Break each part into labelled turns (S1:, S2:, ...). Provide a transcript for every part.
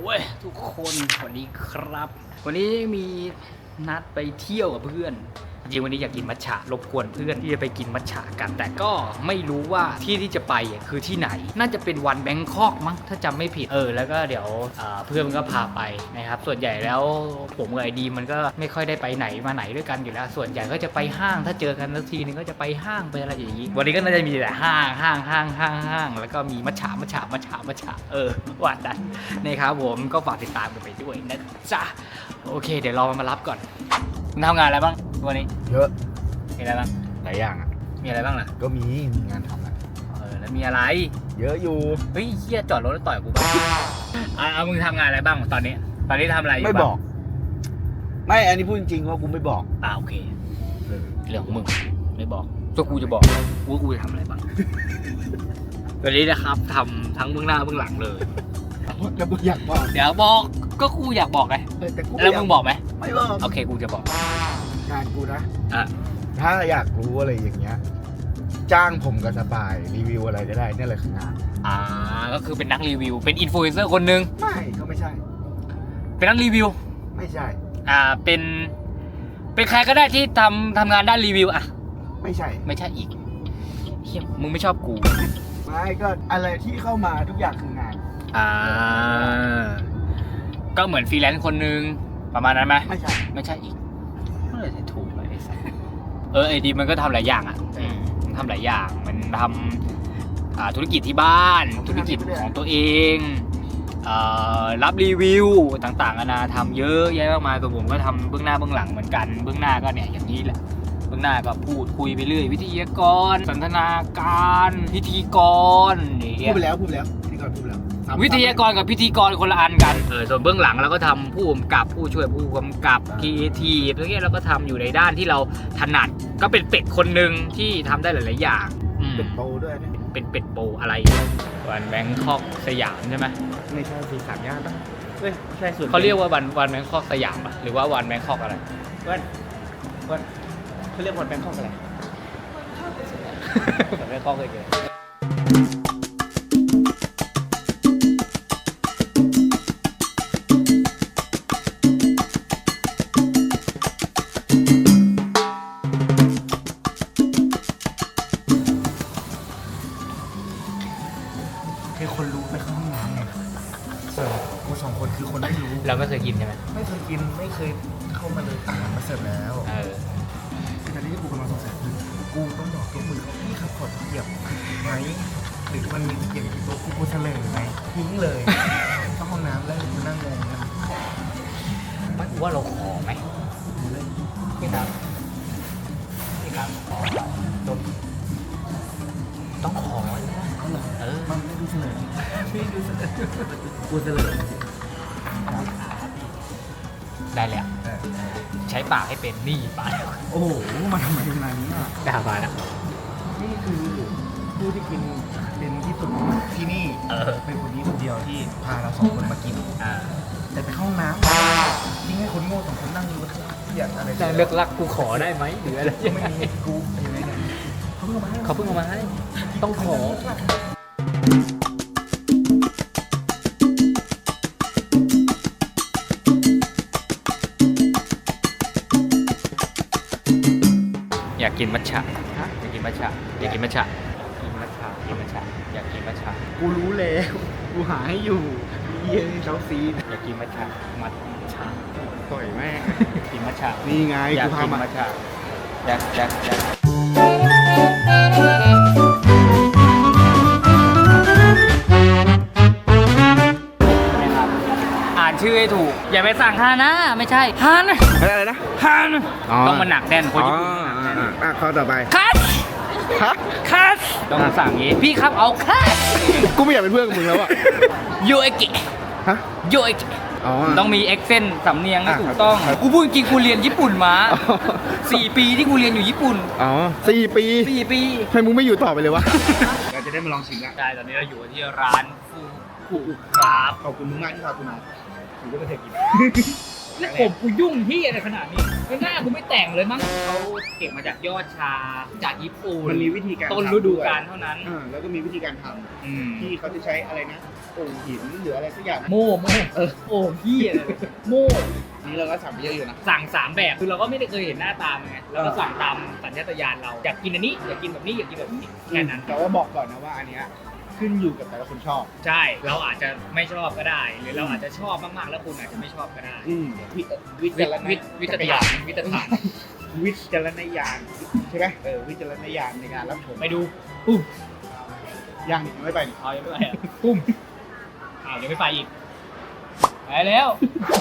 S1: เว้ยทุกคนสวัสดีครับ วันนี้มีนัดไปเที่ยวกับเพื่อน จริงวันนี้อยากกินมัทฉะรบกวนเพื่อนที่จะไปกินมัทฉะกัน แต่ก็ไม่รู้ว่าที่ที่จะไปคือที่ไหน น่าจะเป็นวันแบงคอกมั้งถ้าจำไม่ผิดเออแล้วก็เดี๋ยวเเพื่อนมันก็พาไปนะครับ ส่วนใหญ่แล้วผมกับไอดีมันก็ไม่ค่อยได้ไปไหนมาไหนด้วยกันอยู่แล้ว ส่วนใหญ่ก็จะไปห้างถ้าเจอกันสักทีนึงก็จะไปห้างไปอะไรอย่างนี้วันนี้ก็น่าจะมีแต่ห้างห้างห้างห้างห้างแล้วก็มีมัทฉะมัทฉะมัทฉะมัทฉะเออว่าดันนะครับผมก็ฝากติดตามกันไปด้วยนะจ๊ะโอเค เดี๋ยวเรามารับก่อนทำงานอะไรบ้าง วันนี้
S2: เยอะ
S1: มีอะไรบ้าง
S2: หลายอย่างอะ
S1: มีอะไรบ้างล่ะ
S2: ก็มีมีงานทำอะ
S1: เออแล้วมีอะไร
S2: เยอะอยู่
S1: เฮ้ยเฮียจอดรถแล้วต่อยกูบ้างอะเอามึงทำงานอะไรบ้างตอนนี้ ตอนนี้ทำอะไรอยู่
S2: ไม่
S1: บ้าง
S2: บอก ไม่อันนี้พูดจริงๆว่ากูไม่บอก
S1: อ่าโอเค
S2: เออ
S1: เรื่องของมึงไม่บอกตัวกูจะบอกว่ากูจะทำอะไรบ้าง วันนี้นะครับทำทั้งเบื้องหน้าเบื้องหลังเลย
S2: แล้วกูอยากบอก
S1: เดี๋ยวบอกก็กูอยากบอกไง
S2: เออแต่กู
S1: แล้วมึงบอกไหม
S2: ไม่บอก
S1: โอเคกูจะบอก
S2: งานกูนะ
S1: อะ
S2: ถ้าอยากรู้อะไรอย่างเงี้ย จ้างผมกับสปายรีวิวอะไรก็ได้เนี่ยแหละคืองาน
S1: อ่า ก็คือเป็นนักรีวิว เป็นอินฟลูเอนเซอร์คนหนึ่ง
S2: ไม่ก็ไม่ใช่
S1: เป็นนักรีวิว
S2: ไม่ใช่
S1: อ่า เป็น เป็นใครก็ได้ที่ทำทำงานด้านรีวิวอะ
S2: ไม่ใช่
S1: ไม่ใช่อีกเฮียมึงไม่ชอบกู
S2: ไม่ก็อะไรที่เข้ามาทุกอย่างคืองาน
S1: อ่า ก็เหมือนฟรีแลนซ์คนหนึงประมาณนั้นไหม
S2: ไม่ใช่
S1: ไม่ใช่อีกเมื่ อไหรจะถูกเลยไอ้สัสเออไอดีมันก็ทำหลายอย่างอะอืมมันทำหลายอย่างมันทำอ่าธุรกิจที่บ้าน ธุรกิจของตัวเองเอ่อรับรีวิวต่างๆนานาทำเยอะแยะมากมายตัวผมก็ทำเบื้องหน้าเบื้องหลังเหมือนกัน เบื้องหน้าก็เนี่ยอย่างนี้แหละ เบื้องหน้าก็พูดคุยไปเรื่อยวิทยากร สันทนาการ พิธีกรอย่าง
S2: พู
S1: เงี้
S2: ด
S1: ย
S2: ไปแล้วพูดไปแล้วที่ก่อนพูดไปแล้วซ้ำๆ
S1: วิทยากรกับพิธีกรคนละอันกันเออส่วนเบื้องหลังเราก็ทำผู้กำกับผู้ช่วยผู้กำกับครีเอทีฟอะไรเงี้ยเราก็ทำอยู่ในด้านที่เราถนัดก็เป็นเป็ดคนหนึ่งที่ทำได้หลาย ๆ อย่างอืม
S2: เป็นโปรด้วยเนี่ย
S1: เป็นเป็ดโปอะไรวันแบงคอกสยามใช่ไหม
S2: ไม่ใช่สีสามย่านปะเฮ้ยใช่ส่วน
S1: เขาเรียกว่าวันวันแบงคอกสยามปะหรือว่าวันแบงคอกอะไร
S2: วันวันเขาเรียกวันแบงคอกอะไร
S1: วันแบงคอกเลย เยๆ
S2: ให้คนรู้ไปเข้าห้องน้ำไงส่วนกูสองคนคือคนไม่รู้
S1: เราไม่เคยกินใช่ไหม
S2: ไม่เคยกินไม่เคยเข้ามาเลยอาหารมาเสิร์ฟแล้ว
S1: เออ
S2: คือตอนนี้ที่กูกำลังสงสัยคือกูต้องบอกตัวมือเขาพี่ครับขอตะเกียบไหมหรือมันมีตะเกียบอยู่ตัวกูกูเฉลยไหมทิ้งเลยเข้าห้องน้ำแล้วกูนั่งงงนะ
S1: ไม่ว่าเราขอไหมพี่ครับพี่ครับจบต้อ
S2: ดูเฉลยไม่ดูเฉลยกูเฉลย
S1: ได้แล้ว
S2: เออ
S1: ใช้ปากให้เป็นนี่ปาก
S2: โอ้โหมาทำไมขนาดนี้อะ
S1: ด่ามานะ
S2: นี่คือผู้ที่กินเป็นที่สุดที่นี่
S1: เออ
S2: เป็นคนนี้คนเดียวที่พาเราสองคนมากิน
S1: อ่า
S2: แต่ไปเข้าห้องน้ำทิ้งให้คนโง่สองคนนั่งอยู่เกียดอะไร
S1: แต่เลือกรักกูขอได้ไหมหรืออะไรยัง
S2: ไม่
S1: ไง
S2: มีกูยังไงเนี่ยเขาเพิ่งเอามาให้
S1: เขาเพิ่งเอามาให้ต้องขอ อยากกินมัทฉะอยากกินมัทฉะอยากกินมัทฉะกินมัทฉะกินมัทฉะอยากกินมัทฉะ
S2: กูรู้แล้วกูหาให้อยู่เยี่ยเช้าซี
S1: อยากกินมัทฉะมัทฉะ
S2: ต่อยแม่ง
S1: กินมัทฉะ
S2: นี่ไง
S1: อยาก
S2: กูพา
S1: กิน
S2: มา
S1: มัทฉะอยากอยากอยาก ชื่อให้ถูก อย่าไปสั่งฮานะไม่ใช่ฮานะ
S2: อะไรนะ
S1: ฮานะ
S2: อ๋อ
S1: ต้องมาหนักแน่นคนญี่ปุ่น
S2: อ่าอ่าอะข้อต่อไป
S1: คัส
S2: ฮะ
S1: คัสต้องสั่งอย่างงี้พี่ครับเอาคัส
S2: กูไม่อยากเป็นเพื่อนกับมึงแล้วอะ
S1: โยเอกิ
S2: ฮะ
S1: โยเอกิ
S2: อ๋อ
S1: ต้องมีเอ็กเซนสำเนียงให้
S2: อะ
S1: ถูกต้อง
S2: ครับ
S1: กูพูดจริงกูเรียนญี่ปุ่นมา
S2: อ๋อ
S1: สี่ปีที่กูเรียนอยู่ญี่ปุ่น
S2: อ๋อสี่ปี
S1: สี่ปี
S2: ทำไมมึงไม่อยู่ต่อไปเลยวะ เราจะได้มาลองชิมแล้ว
S1: ใช่ตอนนี้เราอยู่ที่ร้านฟูกุครับ
S2: ขอบคุณมึงมากที่พากูมา กูก็ไม่เคยกิน
S1: แล้วผมกูยุ่งที่อะไรขนาดนี้แล้วหน้ากูไม่แต่งเลยมั้งเขาเก็บมาจากยอดชาจากญี่ปุ่น
S2: มันมีวิธีการ
S1: ต้น
S2: ทำ
S1: ฤดู
S2: วย
S1: กาลเท่านั้น
S2: อ่าแล้วก็มีวิธีการท
S1: อืมำ
S2: ที่เขาจะใช้อะไรนะโอ่งหินหรืออะไรสักอย่าง
S1: โม่โม่เออโอ้พี่อะไรโม่
S2: นี่เราก็สั่งไปเยอะอยู่นะ
S1: สั่งสามแบบคือเราก็ไม่ได้เคยเห็นหน้าตามันไงแล้วก็สั่งตามสัญชาตญาณเราอยากกินอันนี้อยากกินแบบนี้อยากกินแบบนี้แค่นั้น
S2: แต่ว่าบอกก่อนนะว่าอันเนี้ย ขึ้นอยู่กับแต่ละคนชอบ
S1: ใช่เราอาจจะไม่ชอบก็ได้ หรือเราอาจจะชอบมากๆแล้วคุณอาจจะไม่ชอบก็ได้
S2: อืมวิวิ
S1: วิ
S2: จารณ
S1: วิวิจารณานวิจารณาน
S2: วิจารณญาณใช่ไหมเออวิจารณญาณในการรับชม
S1: ไปดูปุ๊บ
S2: ยังนี่ยังไม่ไปนี่
S1: เอายังไม่ไปอะปุ๊บอ้าวยังไม่ไปอีกไปแล้ว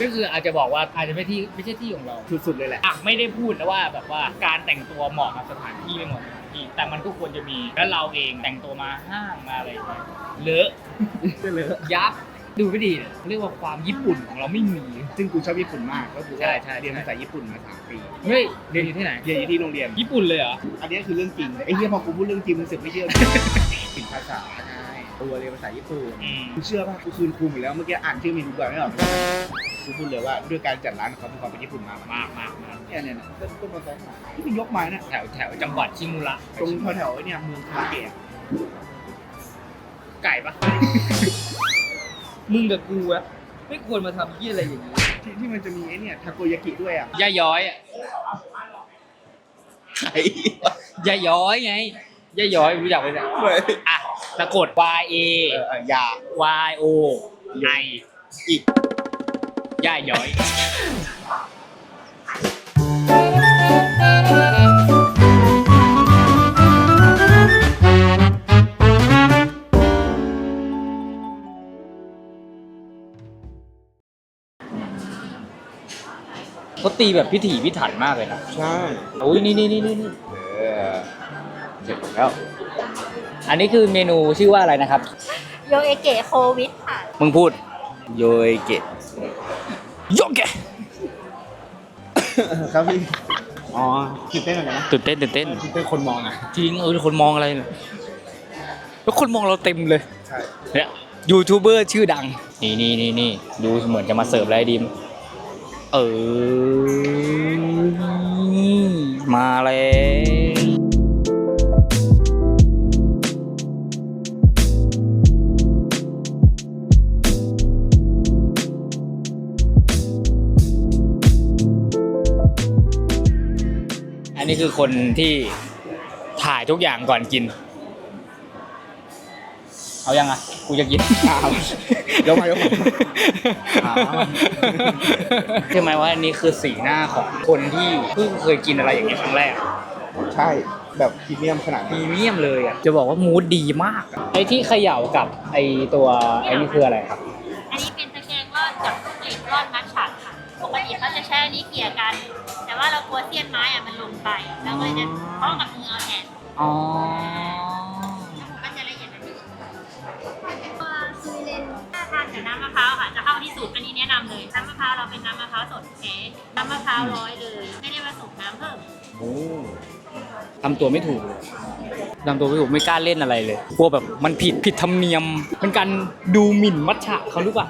S1: ก็คืออาจจะบอกว่าอาจจะไม่ที่ไม่ใช่ที่ของเรา
S2: สุดๆเลยแหละ
S1: อะไม่ได้พูดนะว่าแบบว่าการแต่งตัวเหมาะกับสถานที่ไม่เหมาะกับสถานที่แต่มันก็ควรจะมี แล้วเราเองแต่งตัวมาห้างมาอะไรอย่างเงี้ยเลอะ
S2: จะเลย
S1: ยับดูไม่ดีเนี่ยเรียกว่าความญี่ปุ่นของเราไม่มี
S2: ซึ่งกูชอบญี่ปุ่นมาก ก็คือ
S1: ใช่
S2: ว่า
S1: ใช่
S2: เรียนภาษาญี่ปุ่นมาสามปี
S1: เฮ้ยเรียนอยู่ที่ไหน
S2: เรียนอยู่ที่โรงเรียน
S1: ญี่ปุ่นเลยเหรอ
S2: อันนี้คือเรื่องจริง ไอ้เหี้ยพอกูพูดเรื่องจริงมึงเสือกไม่เชื่อติดภาษาไง ตัวเรียนภาษาญี่ปุ่น
S1: อืม
S2: กูเชื่อป่ะกูคืนครูหมดแล้วเมื่อกี้อ่านชื่อเมนูก่อนไม่ออกกูพูดเลยว่าด้วยการจัดร้านของเขาเป็นความเป็นญี่ปุ่นมาก
S1: มากมากมาก
S2: เนี่ยเนี่ยต้นต้นมาซ้ายที่เป็นยกไม้เนี่ย
S1: แถวแถวจังหวัดชิมุระ
S2: ตรงแถวๆไอ้เนี่ยเมืองคาเกะ
S1: ไก่ปะ มึงกับกูอะไม่ควรมาทำยี่อะไรอย่างนี้
S2: ที่ที่มันจะมีไอ้เนี่ยทาโกยากิด้วยอะ
S1: ย่าย้อยอะ
S2: ไอ้
S1: ย่าย้อยไงย่าย้อยรู้จักไหมเนี่ยอะ สะกด Y A
S2: เออเออยา
S1: Y O I
S2: อีก
S1: ย่าย้อย เขาตีแบบพิถีพิถันมากเลยนะ
S2: ใช่
S1: โอ้ยนี่นี่นี่นี่
S2: เออเสร็จแล้ว
S1: อันนี้คือเมนูชื่อว่าอะไรนะครับ
S3: โยเอเกะโควิดค่ะ
S1: มึงพูด
S2: โยยเกะ
S1: โยเกะ
S2: ครับพี่ อ๋อตื่นเต้นเหมือนกันนะ
S1: ตื่นเต้นตื่นเต้น
S2: ตื่นเต้นคนมองอะ
S1: จริงเออคนมองอะไรเนี่ยแล้วคนมองเราเต็มเลย
S2: ใช่
S1: เนี่ยยูทูบเบอร์ชื่อดัง นี่นี่นี่นี่ดูเหมือนจะมาเสิร์ฟอะไรดิม เออ มาแล้ว นนี้คือคนที่ถ่ายทุกอย่างก่อนกิน เอายังอะ กูจะกิน
S2: อ้าวเดี๋ยวมาเดี๋ยวผมอ้าว
S1: ใช่ไหมว่าอันนี้คือสีหน้าของคนที่เพิ่งเคยกินอะไรอย่างนี้ยครั้งแรก
S2: ใช่แบบพรีเมียมขนาด
S1: พรี
S2: นี้
S1: เมียมเลยอะ จะบอกว่ามูดดีมากอะไอ้ที่เขย่ากับไอ้ตัวไอ้นี่คืออะไรครับ
S3: อันนี้เป็นตะแกรงร่อนกับกลิ่นร่อนมัทฉะค่ะ ปกติเขาจะใช้อันนี้เกลี่ยกัน แต่ว่าเรากลัวเสี้ยนไม้อะมันลงไปแล้วก็เลยจะเพาะกับมือเอาแทน
S1: อ๋อ
S3: มันจะละเอียดแบบนี้ตัวซูเลนถ้าทานกับน้ำมะพร้าวค่ะ จะเข้าที่สุดอันนี้แนะนำเลย น้ำมะพร้าวเราเป็นน้ำมะพร้าวสดแท้น้ำมะพร้าวร้อยเลย ไม่ได้ผสมน้ำเพิ่ม
S1: โอ้ทำตัวไม่ถูกเลยทำตัวไม่ถูกไม่กล้าเล่นอะไรเลยกลัวแบบมันผิดผิดธรรมเนียมเป็นการดูหมิ่นมัชฉะเขาหรือเปล่า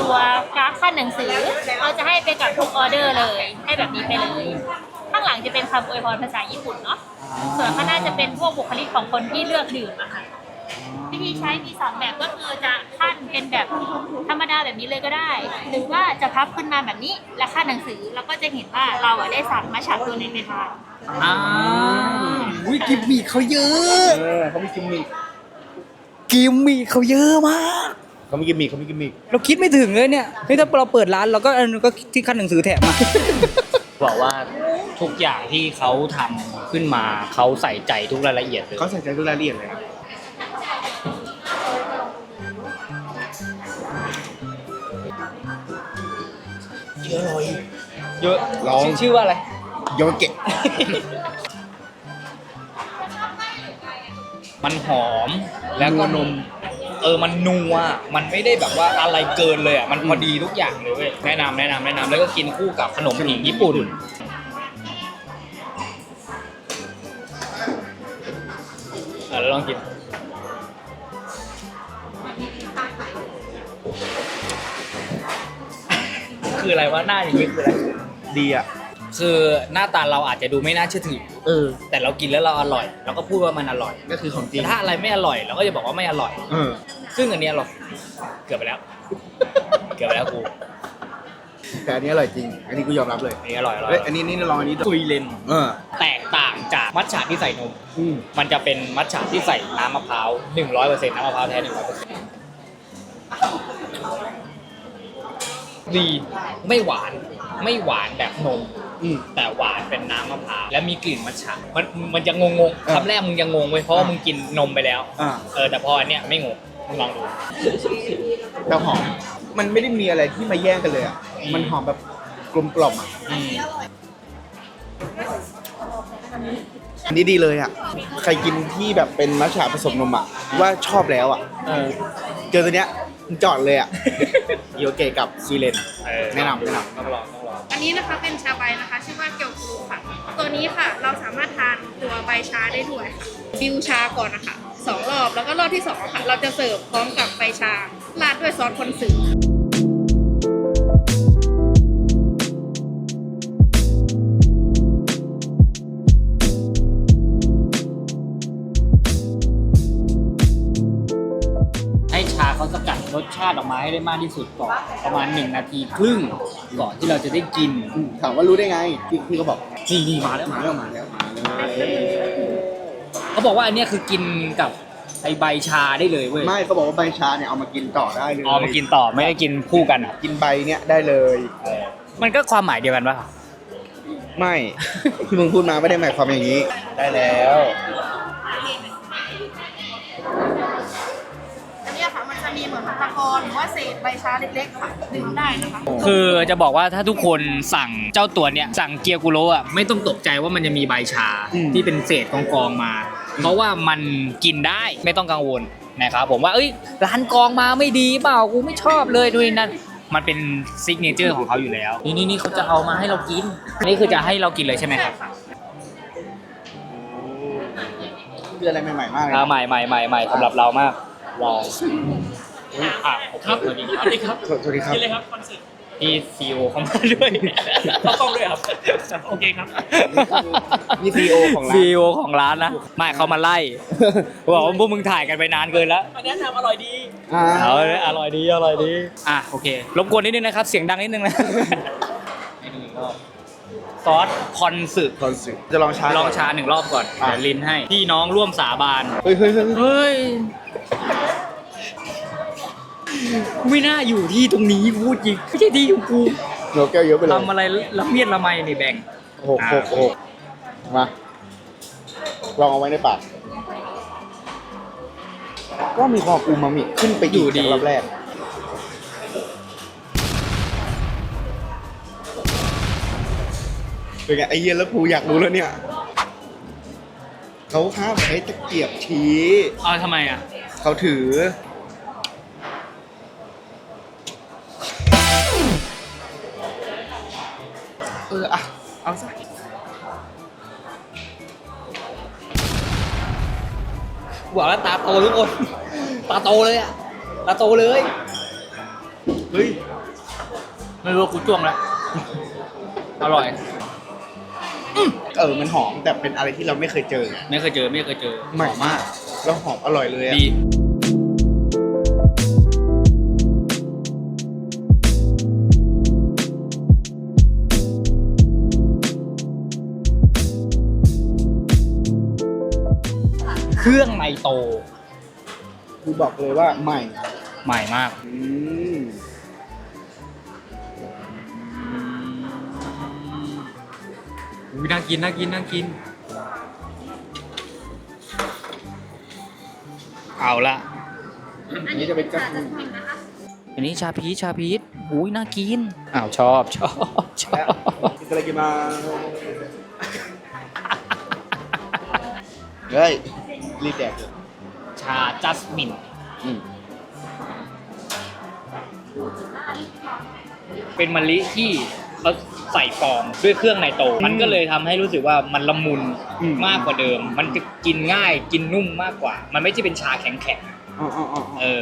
S3: ตัวการ์ดขั้นหนังสือ เราจะให้ไปกับทุกออเดอร์เลย ให้แบบนี้ไปเลย ข้างหลังจะเป็นคำอวยพรภาษาญี่ปุ่นเนาะ ส่วนข้างหน้าจะเป็นพวกบุคลิกของคนที่เลือกดื่มอะค่ะ วิธีใช้มีสองแบบก็คือจะขั้นเป็นแบบธรรมดาแบบนี้เลยก็ได้ หรือว่าจะพับขึ้นมาแบบนี้และขั้นหนังสือแล้วก็จะเห็นว่าเราอะได้สั่งมาฉับตัวหนึงไปทาน
S1: อ่าอุ้ยกิมมี่เขาเยอะ
S2: เออเขามีกิมมิค
S1: กิมมี่เขาเยอะมาก
S2: เขามีกิมมิคเขามีกิมมิค
S1: เราคิดไม่ถึงเลยเนี่ยนี่ถ้าเราเปิดร้านเราก็เออก็ที่ขั้นหนังสือแถมมา บอกว่าทุกอย่างที่เขาทำขึ้นมาเขาใส่ใจทุกรายละเอียดเลย
S2: เขาใส่ใจทุกรายละเอียดเลยครับอร่อย
S1: เยอะ
S2: ลอง
S1: ชื่อชื่อว่าอะไร
S2: โยเกะ
S1: มันหอมแล้วก็นม เออมันนัวมันไม่ได้แบบว่าอะไรเกินเลยอะมันพอดีทุกอย่างเลยเว้ยแนะนำแนะนำแนะนำแล้วก็กินคู่กับขนมผิงญี่ปุ่น อะแล้วลองกินคืออะไรวะหน้าอย่างนี้คืออะไร
S2: ดีอะ
S1: คือหน้าตาเราอาจจะดูไม่น่าเชื่อถือ
S2: เออ
S1: แต่เรากินแล้วเราอร่อย เราก็พูดว่ามันอร่อย
S2: ก็คือของจริ
S1: แต่
S2: ง
S1: ถ้าอะไรไม่อร่อยเราก็จะบอกว่าไม่อร่อย
S2: เออ
S1: ซึ่งอันเนี้ยอร่อยเกือบไปแล้ว เกือบไปแล้วกู
S2: แต่อันนี้อร่อยจริง อันนี้กูยอมรับเลย
S1: อันนี้อร่อยอร่อย
S2: เฮ้ยอันนี้นี่ลองอันนี้ดู
S1: ซุยเลน
S2: เออ
S1: แตกต่างจากมัทฉะที่ใส่นม
S2: อืม
S1: มันจะเป็นมัทฉะที่ใส่น้ำมะพร้าว100%น้ำมะพร้าวแท้100%ดีไม่หวานไม่หวานแบบนม
S2: อืม
S1: แต่หวานเป็นน้ำมะพร้าวและมีกลิ่นมัทฉะมันมันจะงงงๆ
S2: อ่า
S1: คำแรกมึงยังงงเว้ยเพราะว่ามึงกินนมไปแล้ว
S2: อ่า
S1: เออแต่พออันเนี้ยไม่งงมึงลองดู
S2: แต่หอมมันไม่ได้มีอะไรที่มาแย่งกันเลยอะ
S1: อืม
S2: มันหอมแบบกลมกล่อมอะ
S1: อืม
S2: อันนี้ดีเลยอะใครกินที่แบบเป็นมัทฉะผสมนมอะว่าชอบแล้วอะ
S1: เออ
S2: เจอตัวเนี้ยมึงจอดเลยอะ โยเกะกับซีเลน
S1: เออ
S2: แนะนำแนะนำ
S1: ต้องลองต้องลอง
S4: อั นนี้นะคะเป็นชาใบนะคะ ชื่อว่าเกียวกรูค่ะ ตัวนี้ค่ะเราสามารถทานตัวใบชาได้ด้วยค่ะดิวชาก่อนนะคะสองรอบแล้วก็รอบที่สองค่ะ เราจะเสิร์ฟพร้อมกับใบชาราดด้วยซอสคนสื่
S1: อ รสชาติออกมาให้ได้มากที่สุดก่อนประมาณ 1 นาทีครึ่งก่อนที่เราจะได้กิน
S2: อืมถามว่ารู้ได้ไงพี่พี่ก็บอก
S1: นี่นี่มาแล้ว
S2: มาแล้วมาแล้วมาแล้ว
S1: เขาบอกว่าอันเนี้ยคือกินกับไอใบชาได้เลยเว้ย
S2: ไม่เขาบอกว่าใบชาเนี่ยเอามากินต่อได้เลย
S1: อ๋อมากินต่อไม่ได้กินคู่กันอะ
S2: กินใบเนี่ยได้เลย
S1: มันก็ความหมายเดียวกันปะ
S2: ไม่ที่มึงพูดมาไม่ได้หมายความอย่างนี้ ได้แล้ว
S4: อันนี้ค่ะ มันจะมีเหมือนตะกอนหรือว่าเศษใบชาเล็กๆค่ะดื่มได้นะคะ
S1: คือจะบอกว่าถ้าทุกคนสั่งเจ้าตัวเนี้ยสั่งเกียร์กุโรอะไม่ต้องตกใจว่ามันจะมีใบชา
S2: อืม
S1: ที่เป็นเศษกองๆมา เพราะว่ามันกินได้ไม่ต้องกังวลนะครับผมว่าเอ้ยร้านกองมาไม่ดีเปล่ากูไม่ชอบเลยดูนั่นมันเป็นซิกเนเจอร์ของเขาอยู่แล้วนี่นี่นี่เขาจะเอามาให้เรากินอันนี่คือจะให้เรากินเลยใช่ไหมครับ
S2: คืออะไรใหม่ๆมากเลย
S1: อ่า
S2: นะ
S1: ใหม่ใหม่ใหม่ใหม่สำหรับเรามาก ลองอะครับสวัสดีครับ
S2: สวัสดีครับ
S1: เลยครับคอนเสิร์ตพี่ซีโอเข้ามาด้วยเข้ากล้องด้วยครับโอเคครับ
S2: นี่ CEO ของร้าน
S1: ซีโอของร้านนะไม่เขามาไล่บอกว่าพวกมึงถ่ายกันไปนานเกินแล้ว
S2: อ่า
S1: เอาเลยอร่อยดีอร่อยดีอะโอเครบกวนนิดนึงนะครับ เสียงดังนิดนึงนะให้ดูอีกรอบซอสคอนสึ
S2: คอนสึจะลองชา
S1: ลองชาหนึ่งรอบก่อน
S2: อะ
S1: เดี๋ยวลิ้นให้พี่น้องร่วมสาบาน
S2: เฮ้ยเฮ้ยเฮ้ย
S1: เฮ้ย ไม่น่าอยู่ที่ตรงนี้กูพูดจริงไม่ใช่ที่ของกู
S2: โนแก้วเยอะไปเลย
S1: ทำอะไรละเมียดละไมนี่แบ่ง
S2: หกหกหกมา ลองเอาไว้ในปาก ก็มีความอูมามิขึ้นไปอีกจากรอบแรก เป็นไงไอเหี้ย็นแล้วกูอยากรู้แล้วเนี่ย เขาห้ามใช้ตะเกียบชี้
S1: เอาทำไมอะ
S2: เขาถือ เอออะ เอาซะ
S1: บอกแล้วตาโตทุกคน ตาโตเลยอะ ตาโตเลย
S2: เฮ้ย
S1: ไม่รู้ว่ากูจ้วงแล้ว อร่อย
S2: เออ มันหอม แต่เป็นอะไรที่เราไม่เคยเจอ
S1: ไม่เคยเจอ ไม่เคยเจอ
S2: ใหม่มาก แล้วหอมอร่อยเลยอะ
S1: ดีเครื่องไมโต
S2: คือบอกเลยว่าใหม่
S1: ใหม่มาก
S2: อืม
S1: อุ้ยน่ากินน่ากินน่ากิน เอาละ
S2: อันนี้จะเป็นกั๊ก
S1: อันนี้ชาพีชชาพีชอุ้ยน่ากินอ้าวชอบชอบชอ
S2: และ
S1: บ
S2: อิตาลีมาเฮ้ยรีบแดกเลย
S1: ชาจัสมิน
S2: อืม
S1: เป็นมะลิที่เขาใส่ฟองด้วยเครื่องไนโตรมันก็เลยทำให้รู้สึกว่ามันละมุน
S2: อืม
S1: มากกว่าเดิม มันจะ กินง่ายกินนุ่มมากกว่า มันไม่ใช่เป็นชาแข็ง
S2: อ๋ออ๋ออ๋อ
S1: ๆเออ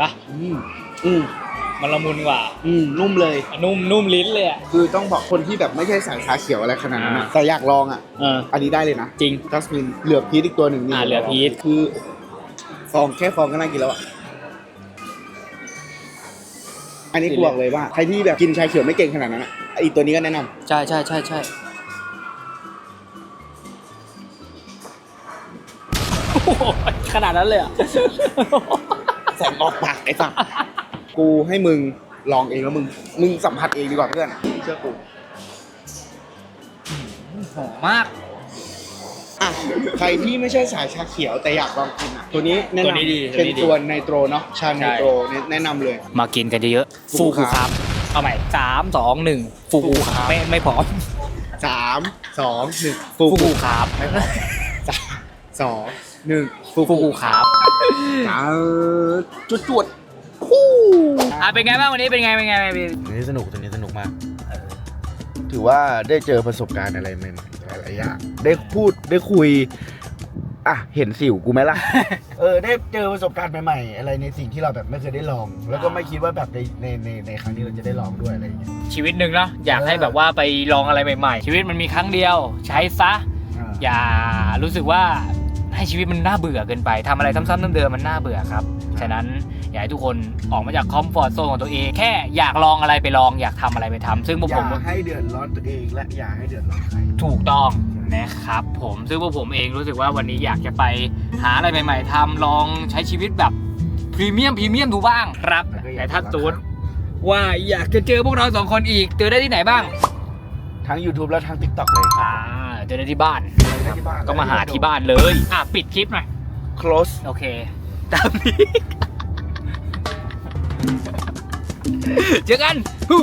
S1: ปะ
S2: อืมอืม
S1: มันละมุนกว่า
S2: อืมนุ่มเลย
S1: นุ่มนุ่มลิ้นเลยอะ
S2: คือต้องบอกคนที่แบบไม่ใช่สายชาเขียวอะไรขนาดนั้นอะ
S1: อ่า
S2: แต่อยากลองอะ
S1: เออ
S2: อันนี้ได้เลยนะ
S1: จริง
S2: จัสมินเหลือพีชอีกตัวหนึ่งนี่
S1: อ่าเหลือพีช
S2: คือ ฟองแค่ฟองก็น่ากินแล้วอะ อันนี้กูบอกเลยว่าใครที่แบบกินชาเขียวไม่เก่งขนาดนั้นอะไอีตัวนี้ก็แนะนำ
S1: ใช่ใช่ใช่ใช่ขนาดนั้นเลยอะ
S2: แสงออกปากไอ้สัสกูให้มึงลองเองแล้วมึงมึงสัมผัสเองดีกว่าเพื่อนเชื่อกู
S1: หอมมาก
S2: อะใครที่ไม่ใช่สายชาเขียวแต่อยากลองกินอะตัวนี้แนะ
S1: ตัวนนี้ดีำตัว
S2: เป็น
S1: นี้ดี
S2: ตัวไนโตรเนาะชาไนโตรแนะนำเลย
S1: มากินกันเยอะๆ
S2: ฟู
S1: ฟู
S2: ค
S1: คู
S2: รั
S1: ครับ บ เอาใหม่สามสองหนึ่งฟูคูครับ ไม่ไม่พร้อม
S2: สามสองหนึ่ง
S1: ฟูคูครับ
S2: สามสองหนึ่ง
S1: ฟูคูครับ
S2: จ้าจุดจวด
S1: อะเป็นไงบ้างวันนี้เป็นไงเป็นไงเป็นไง
S2: ตัวนี้สนุกตัวนี้สนุกมาก ถือว่าได้เจอประสบการณ์อะไรใหม่ๆห ลายๆอย่าง ได้พูดได้คุย อะ เห็นสิวกูไหมล่ะ เออได้เจอประสบการณ์ใหม่ๆอะไรในสิ่งที่เราแบบไม่เคยได้ลอง แล้วก็ไม่คิดว่าแบบในในในในครั้งนี้เราจะได้ลองด้วยอะไรอย่างเงี้ย
S1: ชีวิตหนึ่งเนาะอยากให้
S2: เออ
S1: แบบว่าไปลองอะไรใหม่ๆ ชีวิตมันมีครั้งเดียว ใช้ซะ
S2: อ่า
S1: อย่ารู้สึกว่าให้ชีวิตมันน่าเบื่อเกินไปทำอะไรซ้ำๆเดิมๆมันน่าเบื่อครับ ฉะนั้น อยากให้ทุกคนออกมาจากคอมฟอร์ทโซนของตัวเอง แค่อยากลองอะไรไปลองอยากทำอะไรไปทำซึ่งพวก
S2: อ
S1: ผ
S2: ย่ามให้เดือดร้อนตัวเองและอย่าให้เดือดร้อนใคร
S1: ถูกต้องนะครับผมซึ่งพวกผมเองรู้สึกว่าวันนี้อยากจะไปหาอะไรใหม่ ๆทำลองใช้ชีวิตแบบพรีเมียมพรีเมียมดูบ้างครับ
S2: แล้วก็อยาก
S1: แต่ถ้าตูดว่าอยากจะเจอพวกเราสองคนอีกเจอได้ที่ไหนบ้าง
S2: ทั้ง YouTube และทั้ง TikTok เลยครั
S1: อ่า
S2: บ
S1: เจอได้ที่บ้าน
S2: ได้ที่บ้าน
S1: ก็มาหาที่บ้านเลย อะ ปิดคลิปหน่อย
S2: close
S1: โอเค ตามนี้ เจอกันฮู้